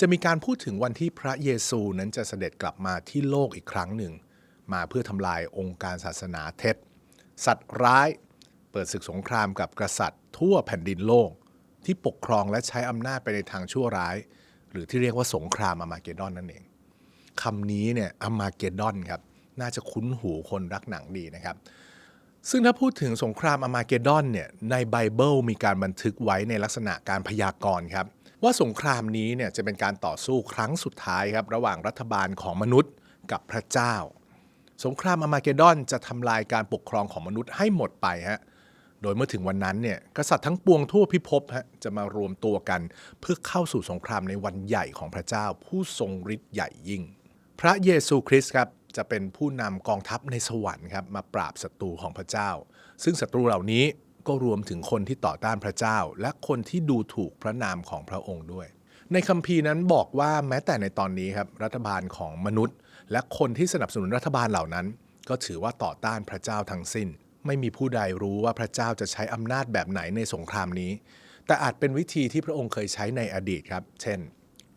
จะมีการพูดถึงวันที่พระเยซูนั้นจะเสด็จกลับมาที่โลกอีกครั้งหนึ่ง มาเพื่อทำลายองค์การศาสนาเท็จ สัตว์ร้าย เปิดศึกสงครามกับกษัตริย์ ทั่วแผ่นดินโลก ที่ปกครองและใช้อำนาจไปในทางชั่วร้าย หรือที่เรียกว่าสงครามอามาเกดอนนั่นเองคำนี้เนี่ยอามาเกดอนครับน่าจะคุ้นหูคนรักหนังดีนะครับ ซึ่งถ้าพูดถึงสงครามอามาเกดอนเนี่ยในไบเบิลมีการบันทึกไว้ในลักษณะการพยากรณ์ครับ ว่าสงครามนี้เนี่ยจะเป็นการต่อสู้ครั้งสุดท้ายครับระหว่างรัฐบาลของมนุษย์กับพระเจ้า สงครามอามาเกดอนจะทำลายการปกครองของมนุษย์ให้หมดไปฮะโดยเมื่อถึงวันนั้นเนี่ยกษัตริย์ทั้งปวงทั่วพิภพฮะจะมารวมตัวกัน เพื่อเข้าสู่สงครามในวันใหญ่ของพระเจ้า ผู้ทรงฤทธิ์ใหญ่ยิ่ง พระเยซูคริสต์ครับจะเป็นผู้นำกองทัพในสวรรค์ครับมาปราบศัตรูของพระเจ้า ซึ่งศัตรูเหล่านี้ ก็รวมถึงคนที่ต่อต้านพระเจ้า และคนที่ดูถูกพระนามของพระองค์ด้วย ในคัมภีร์นั้นบอกว่าแม้แต่ในตอนนี้ครับรัฐบาลของมนุษย์ และคนที่สนับสนุนรัฐบาลเหล่านั้น ก็ถือว่าต่อต้านพระเจ้าทั้งสิ้น ไม่มีผู้ใดรู้ว่าพระเจ้าจะใช้อำนาจแบบไหนในสงครามนี้ แต่อาจเป็นวิธีที่พระองค์เคยใช้ในอดีตครับ เช่น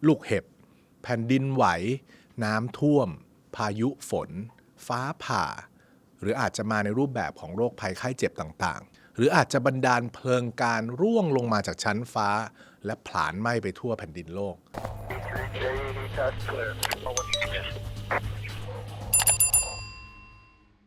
ลูกเห็บ แผ่นดินไหว น้ำท่วม พายุฝน ฟ้าผ่า หรืออาจจะมาในรูปแบบของโรคภัยไข้เจ็บต่างๆ หรืออาจจะบันดาลเพลิงการร่วงลงมาจากชั้นฟ้า และผลาญไหม้ไปทั่วแผ่นดินโลก